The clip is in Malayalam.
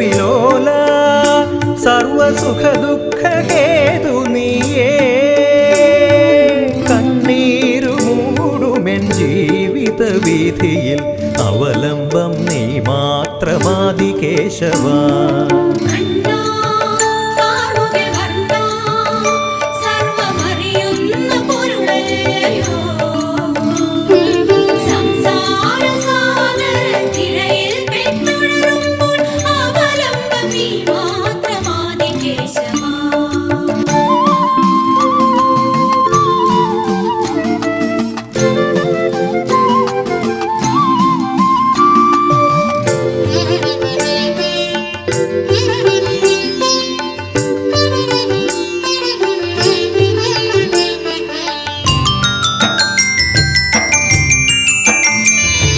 വിലോല സർവസുഖ ദുഃഖ ഹേതു നീയേ. കണ്ണീരു മൂടുമെൻ ജീവിത വിധിയിൽ അവലംബം നീ മാത്രമാതി കേശവ. श्रीमात्रमादिकेशव